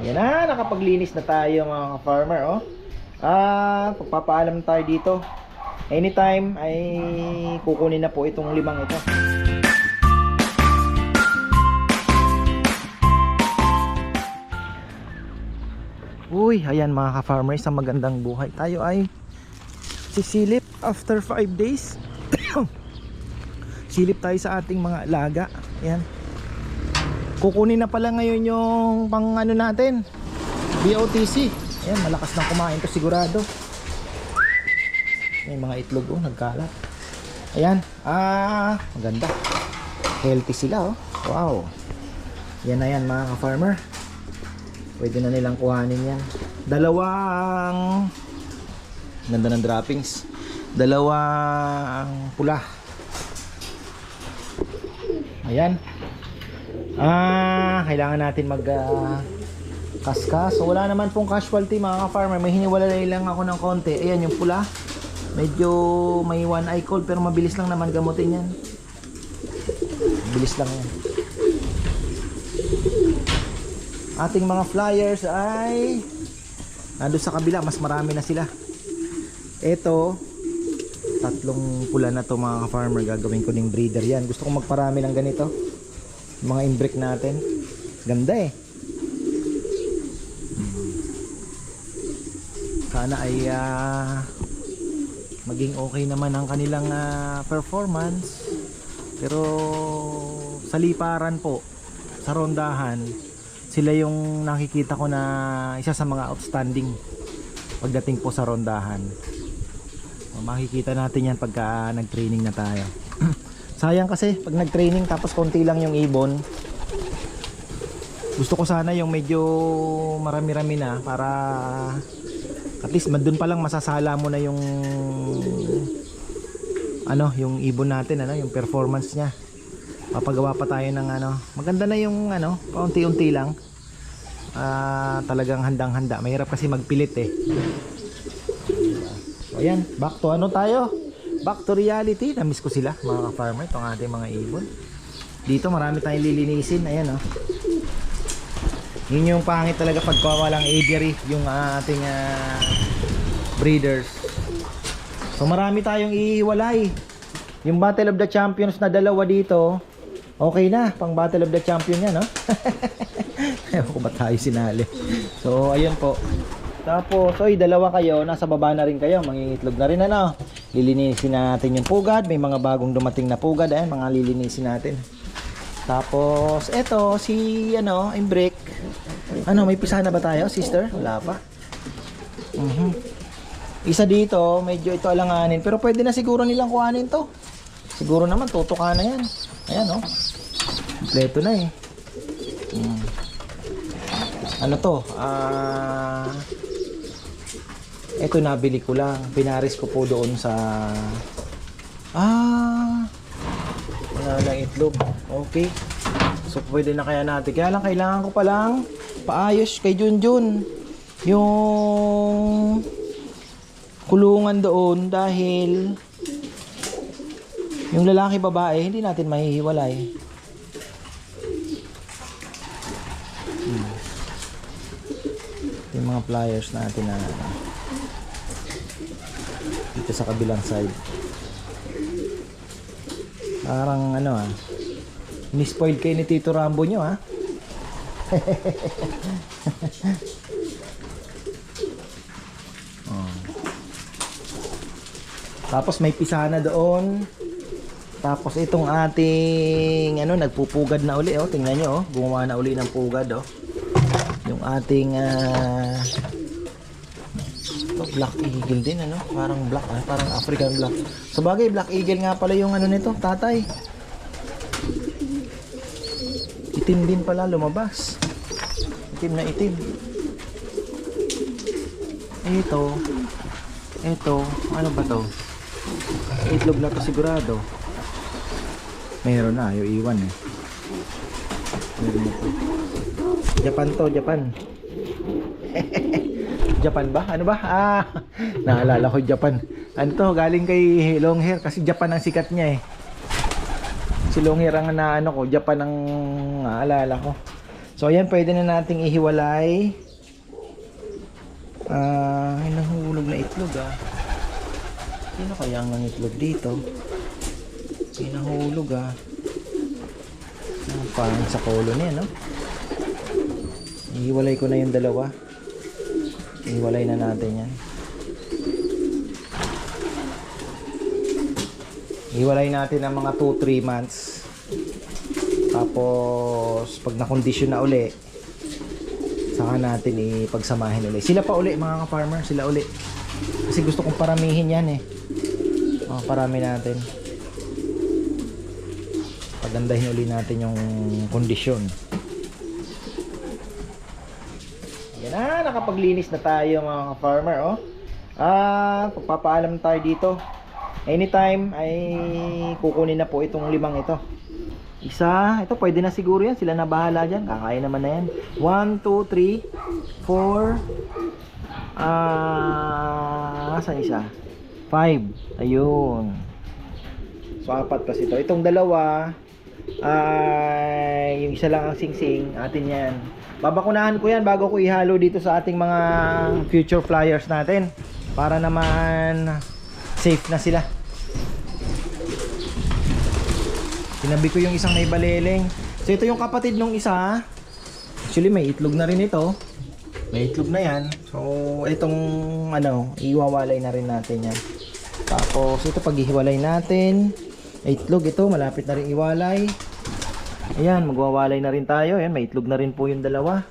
Yan na, nakapaglinis na tayo mga farmer oh. Ah, pagpapaalam tayo dito. Anytime ay kukunin na po itong limang ito. Uy, ayan mga ka-farmer, sa magandang buhay. Tayo ay sisilip after 5 days. Silip tayo sa ating mga alaga. Ayan. Kukunin na pala ngayon yung pang ano natin. BOTC. Ayan, malakas na kumain to sigurado. May mga itlog oh, nagkalat. Ayan. Ah, maganda. Healthy sila oh. Wow. Yan na yan mga ka-farmer. Pwede na nilang kuhanin yan. Dalawang ganda ng droppings. Dalawang pula. Ayan. Ah, kailangan natin mag ah, kaskas. So, wala naman pong casualty mga ka-farmer. May hiniwalay lang ako ng konti. Ayan yung pula. Medyo may one eye cold pero mabilis lang naman gamutin yan. Bilis lang yan. Ating mga flyers ay nando sa kabila, mas marami na sila. Ito, tatlong pula na to mga farmer gagawin ko ng breeder yan. Gusto ko magparami ng ganito. Mga inbreak natin. Ganda eh. Sana ay ah, maging okay naman ang kanilang ah, performance. Pero sa liparan po, sa rondahan, sila yung nakikita ko na isa sa mga outstanding pagdating po sa rondahan. Makikita natin yan pagka nag-training na tayo. Sayang kasi pag nag-training tapos konti lang yung ibon. Gusto ko sana yung medyo marami-rami na para at least doon pa lang masasala mo na yung ano, yung ibon natin ano, yung performance niya. Papagawa pa tayo ng ano, maganda na yung ano, paunti-unti lang. Ah, talagang handang-handa. Mahirap kasi magpilit eh. So, ayan, back to ano tayo? Back to reality. Namiss ko sila, mga farmer, itong ating mga ibon. Dito marami tayong lilinisin. Ayan oh. Yun yung pangit talaga pagka walang aviary, yung ah, ating ah, breeders. So marami tayong iiwalay. Yung Battle of the Champions na dalawa dito, okay na, pang Battle of the Champion yan, no? Ewan ko ba tayo sinali. So, ayun po. Tapos, oy, dalawa kayo, nasa baba na rin kayo, mangingitlog na rin, ano? Lilinisin natin yung pugad, may mga bagong dumating na pugad, ayan, mga lilinisin natin. Tapos, eto, si, ano, Imbrick. Ano, may pisa na ba tayo, sister? Wala pa. Mhm. Isa dito, medyo ito alanganin. Pero pwede na siguro nilang kuhanin to. Siguro naman, tutuka na yan. Ayan, oh. Kompleto na eh. Hmm. Ano to? Ah... ito nabili ko lang. Pinaris ko po doon sa... Ah... Wala lang itlog. Okay. So, pwede na kaya natin. Kaya lang, kailangan ko palang paayos kay Junjun. Yung kulungan doon dahil yung lalaki babae hindi natin mahihiwalay hmm. yung mga pliers natin na dito sa kabilang side parang ano ah ni-spoil kayo ni Tito Rambo nyo ah oh. Tapos may pisana doon. Tapos itong ating ano nagpupugad na uli oh, tingnan niyo oh, gumawa na uli ng pugad oh. Yung ating ah ito, black eagle din ano, parang black ah, parang African black. Sa black eagle nga pala yung ano nito, tatay. Itim din pala lumabas. Itim na itim. Ito. Ito, ano ba to? Itlog na to sigurado. Mayroon na, yung iwan eh. Meron na to. Japan to, Japan. Japan ba? Ano ba? Ah, naalala ko Japan. Ano to, galing kay long hair kasi Japan ang sikat niya eh. Si long hair ang naano ko, Japan ang naalala ko. So ayan, pwede na nating ihiwalay. Ah, ay nahulog na itlog ah. Sino kaya ang itlog dito? May nahulog ah. Ah, Parang sa colony ano? Ihiwalay ko na yung dalawa. Ihiwalay na natin yan. Ihiwalay natin ang mga 2-3 months. Tapos, pag na-condition na uli, saka natin ipagsamahin uli. Sila pa uli, mga ka-farmer, sila uli. Kasi gusto kong paramihin yan eh. Oh, parami natin. Pagandahin uli natin yung kondisyon. Yan na, nakapaglinis na tayo mga ka-farmer, oh. Ah, pagpapaalam tayo dito. Anytime ay kukunin na po itong limang ito. Isa, ito pwede na siguro yan. Sila na bahala dyan. Kakain naman na yan. 1, 2, 3, 4. Ah, saan isa? 5. Ayun. So, apat plus ito. Itong dalawa, ay yung isa lang ang singsing. Atin yan. Babakunahan ko yan bago ko ihalo dito sa ating mga future flyers natin. Para naman safe na sila. Sinabi ko yung isang naibaleleng. So ito yung kapatid nung isa. Actually may itlog na rin ito. May itlog na yan. So itong ano, iwawalay na rin natin yan. Tapos ito paghihiwalay natin. Itlog ito, malapit na rin iwalay. Ayan, magwawalay na rin tayo. Ayan, may itlog na rin po yung dalawa.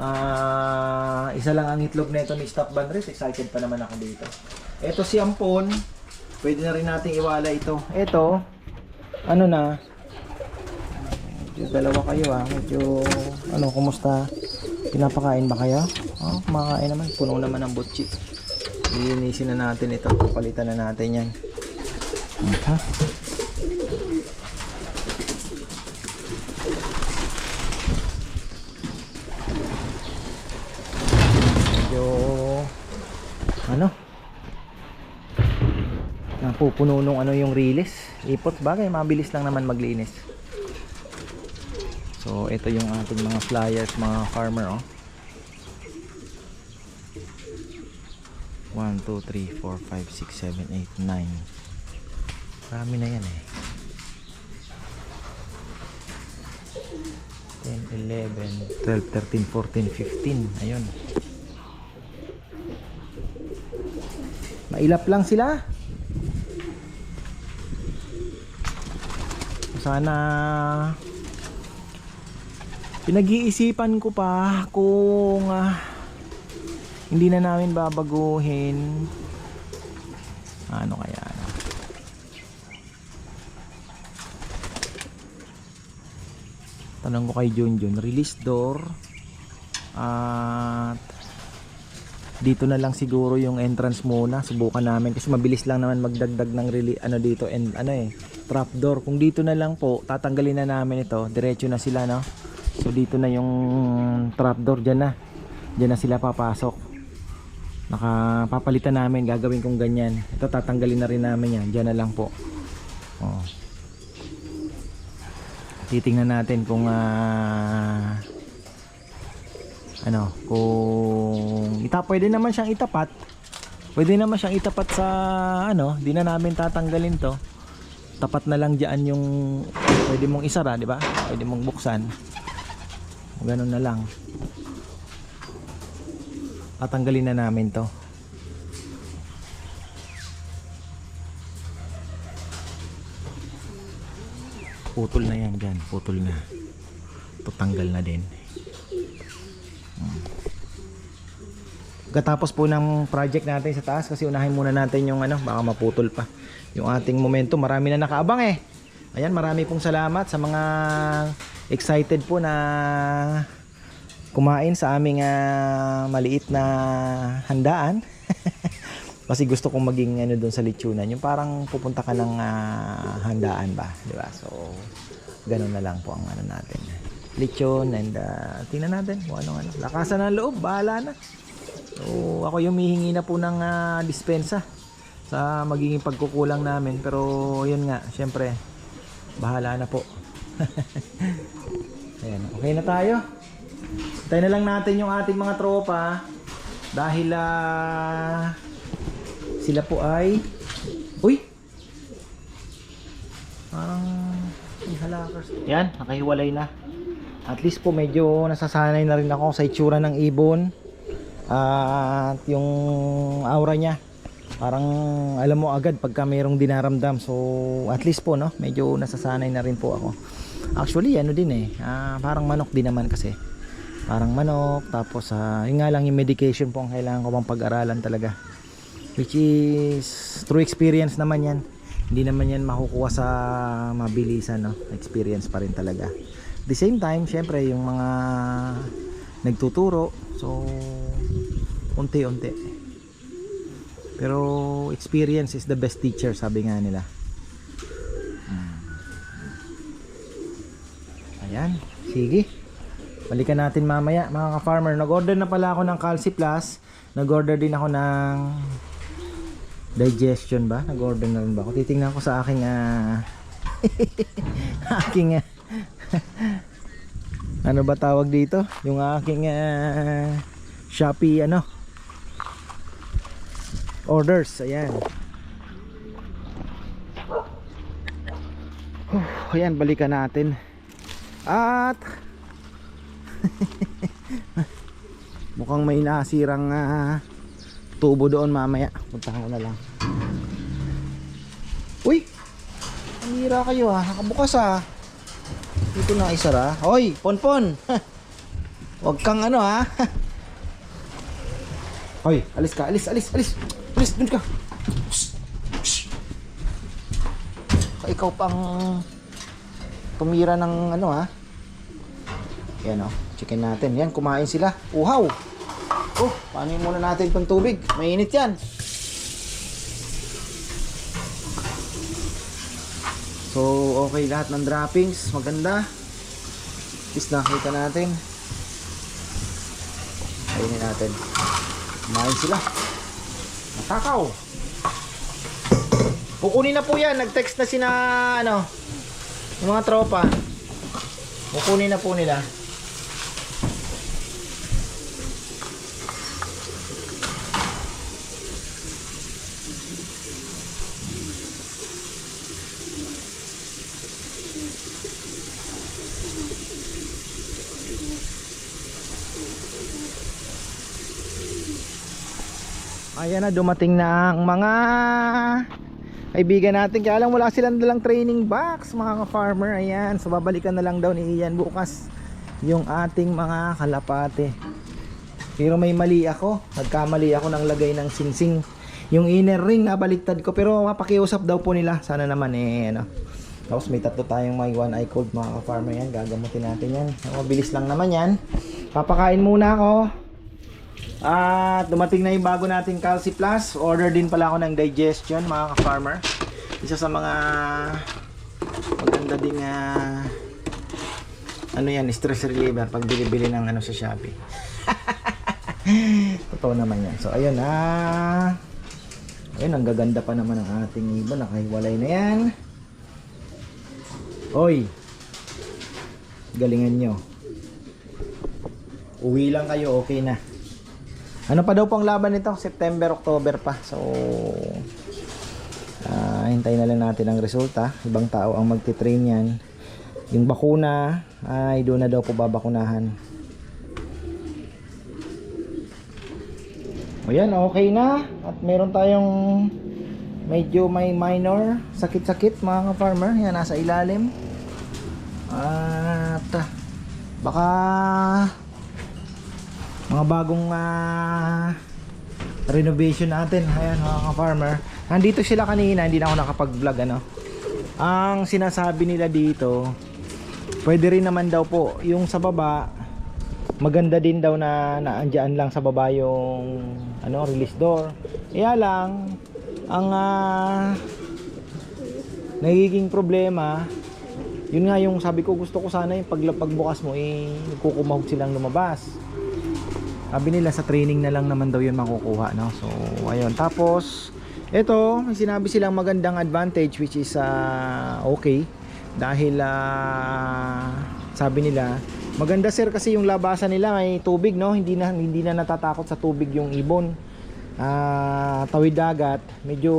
Ah, isa lang ang itlog nito ni Stop Banres. Excited pa naman ako dito. Ito si Ampon. Pwede na rin nating iwalay ito. Ito, ano na medyo dalawa kayo ah medyo ano kumusta pinapakain ba kayo oh kumakain naman puno naman ng butchi linisin na natin ito palitan na natin yan ha medyo ano? Napupuno nung ano yung release. Ipot bagay mabilis lang naman maglinis. So ito yung ating mga flyers mga farmer oh. 1, 2, 3, 4, 5, 6, 7, 8, 9 marami na yan eh. 10, 11, 12, 13, 14, 15 ayun mailap lang sila sana pinag-iisipan ko pa kung ah, hindi na namin babaguhin ano kaya ano? tanong ko kay Junjun release door at dito na lang siguro yung entrance muna. Subukan namin. Kasi mabilis lang naman magdagdag ng reli ano dito and ano eh trapdoor kung dito na lang po tatanggalin na namin ito. Diretso na sila no? So dito na yung trapdoor dyan na. Dyan na sila papasok. Nakapapalitan namin. Gagawin kong ganyan. Ito tatanggalin na rin namin yan. Dyan na lang po. Oh. titingnan natin kung ah ano kung ita pwede naman siyang itapat. Pwede naman siyang itapat sa ano di na namin tatanggalin to. Tapat na lang diyan yung pwede mong isara di ba? Pwede mong buksan. Ganun na lang. Tatanggalin na namin to. Putol na yan dyan. Putol na. Tutanggal na din Pagkatapos po ng project natin sa taas kasi unahin muna natin yung ano, baka maputol pa. Yung ating momento, marami na nakaabang eh. Ayan, marami pong salamat sa mga excited po na kumain sa aming ah, maliit na handaan. kasi gusto kong maging ano doon sa lechonan, yung parang pupunta ka ng ah, handaan ba, 'di ba? So ganun na lang po ang ano natin. Lechon and uh, tingnan natin kung ano ano. Lakasan ng loob, bahala na. So, ako yung mihingi na po ng ah, dispensa sa magiging pagkukulang namin. Pero, yun nga, syempre, bahala na po. Ayan, okay na tayo. Tayo na lang natin yung ating mga tropa dahil ah sila po ay Uy! Parang may halakers. Yan, nakahiwalay na. At least po medyo nasasanay na rin ako sa itsura ng ibon. At yung aura niya. Parang alam mo agad pagka mayroong dinaramdam. So at least po no, medyo nasasanay na rin po ako. Actually ano din eh, ah, parang manok din naman kasi. Parang manok, tapos ah, yun nga lang yung medication po ang kailangan ko pang pag-aralan talaga. Which is true experience naman yan. Hindi naman yan makukuha sa mabilisan no, experience pa rin talaga. The same time, syempre yung mga nagtuturo, so unti-unti. Pero experience is the best teacher, sabi nga nila. Hmm. Ayan, sige. Balikan natin mamaya mga ka-farmer. Nag-order na pala ako ng Calci Plus. Nag-order din ako ng digestion ba? Nag-order na rin ba ako? Titingnan ko sa aking ah, aking ah, ano ba tawag dito? Yung aking ah, Shopee ano? Orders, ayan. Huh, ayan, balikan natin. At mukhang may nasirang ah, tubo doon mamaya. Puntahan ko na lang. Uy! Hira kayo ah. Nakabukas ah. Dito na isara. Hoy, ponpon. Huwag kang ano ha. Hoy, alis ka, alis, alis, alis. Alis, dun ka. Shh. Ikaw pang tumira ng ano ha. Yan oh, chicken natin. Yan, kumain sila. Uhaw! Oh, paano muna natin itong tubig? Mainit yan. So, okay lahat ng droppings. Maganda. Is nakita natin. Ayun natin. Kumain sila. Matakaw. Kukunin na po yan. Nag-text na sina, ano, yung mga tropa. Kukunin na po nila. Ayan na, dumating na ang mga kaibigan natin. Kaya lang wala silang dalang training box, mga ka-farmer. Ayan, so babalikan na lang daw ni Ian bukas yung ating mga kalapate. Pero may mali ako. Nagkamali ako ng lagay ng singsing. Yung inner ring, nabaliktad ko. Pero mapakiusap daw po nila. Sana naman eh, ano. Tapos may tatlo tayong may one eye cold mga ka-farmer yan. Gagamutin natin yan. Mabilis lang naman yan. Papakain muna ako. At dumating na yung bago nating Calci Plus. Order din pala ako ng digestion mga ka-farmer. Isa sa mga maganda ding ah, ano yan, stress reliever pag bili-bili ng ano sa Shopee. Totoo naman yan. So ayun na. Ayun, ang gaganda pa naman ng ating ibon. Nakahiwalay na yan. Hoy! Galingan nyo. Uwi lang kayo, okay na. Ano pa daw pang laban nito? September, October pa. So, ah hintayin na lang natin ang resulta. Ibang tao ang magti-train yan. Yung bakuna, ay doon na daw po babakunahan. O yan, okay na. At meron tayong medyo may minor sakit-sakit mga farmer Yan, nasa ilalim. At baka mga bagong ah, renovation natin. Ayan mga farmer nandito sila kanina hindi na ako nakapag-vlog ano. Ang sinasabi nila dito pwede rin naman daw po yung sa baba maganda din daw na naandyan lang sa baba yung ano release door. Kaya lang ang ah, nagiging problema yun nga yung sabi ko gusto ko sana yung pag, pagbukas mo eh kukumahog silang lumabas sabi nila sa training na lang naman daw yun makukuha no? So ayun. Tapos ito sinabi silang magandang advantage which is ah, okay. Dahil ah, sabi nila, maganda sir kasi yung labasan nila may tubig no, hindi na hindi na natatakot sa tubig yung ibon. Ah, tawid dagat, medyo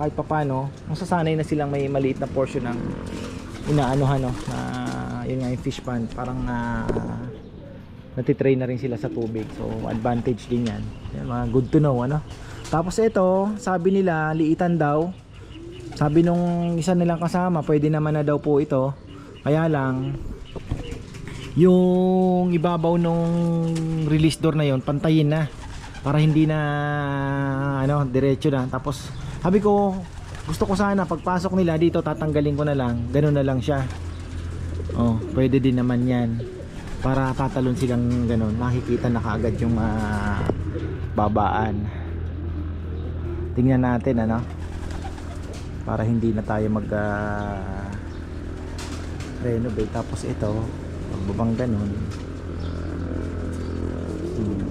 kahit papano, masasanay na silang may maliit na portion ng inaanuhan no, na yun nga yung fish pond, parang ah, natitrain na rin sila sa tubig. So, advantage din yan. mga good to know, ano? Tapos ito, sabi nila, liitan daw. Sabi nung isa nilang kasama, pwede naman na daw po ito. Kaya lang, yung ibabaw nung release door na yon pantayin na. Para hindi na, ano, diretso na. Tapos, sabi ko, gusto ko sana, pagpasok nila dito, tatanggalin ko na lang. Ganun na lang siya. Oh, pwede din naman yan para tatalon silang ganun nakikita na kaagad yung ah, babaan. Tingnan natin ano? Para hindi na tayo mag ah, renovate. Tapos ito pagbabang ganun. Hmm,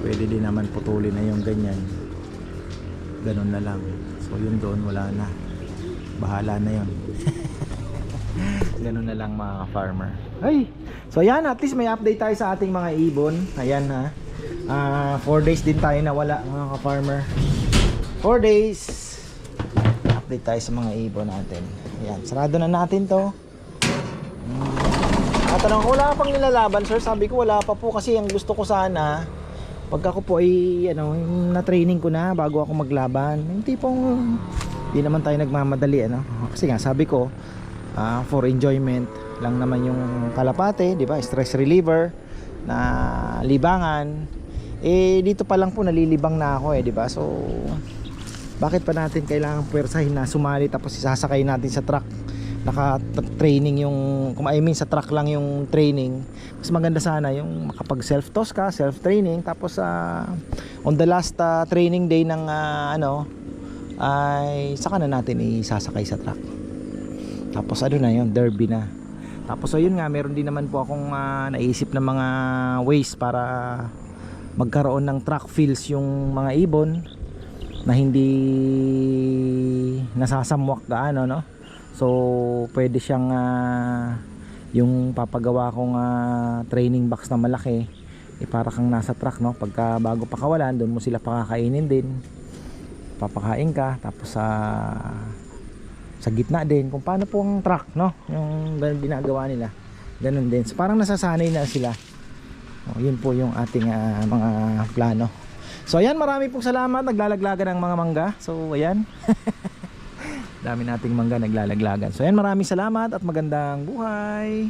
pwede din naman putulin na yung ganyan. Ganun na lang. So yun doon wala na. Bahala na yun ganun na lang mga farmer ay! So ayan at least may update tayo sa ating mga ibon. Ayan ha. 4 days din tayo nawala mga farmer 4 days! Update tayo sa mga ibon natin. Ayan sarado na natin to. At tanong ko wala pa pang nilalaban sir. Sabi ko wala pa po. Kasi ang gusto ko sana pag ako po ay ano na training ko na bago ako maglaban yung tipong hindi naman tayo nagmamadali ano. Kasi nga sabi ko ah, for enjoyment lang naman yung kalapate, di ba? Stress reliever na libangan. Eh dito pa lang po nalilibang na ako eh, di ba? So bakit pa natin kailangan puwersahin na sumali tapos isasakay natin sa truck? Naka-training yung kung I mean sa truck lang yung training. Mas maganda sana yung makapag self-toss ka, self-training tapos sa on the last ah, training day ng ah, ano ay saka na natin isasakay sa truck. Tapos ano na yun, derby na. Tapos ayun nga, meron din naman po akong ah, naisip na mga ways para magkaroon ng track fills yung mga ibon na hindi nasasamwak gaano no. So pwede siyang ah, yung papagawa kong ah, training box na malaki eh, para kang nasa truck no pagka bago pakawalan doon mo sila pakakainin din papakain ka tapos sa sa gitna din kung paano po ang truck no? Yung ganun ginagawa nila. Ganun din. So, parang nasasanay na sila. O, yun po yung ating ah, mga plano. So ayan marami pong salamat. Naglalaglagan ng mga mangga. So ayan. Dami nating mangga naglalaglagan. So ayan maraming salamat at magandang buhay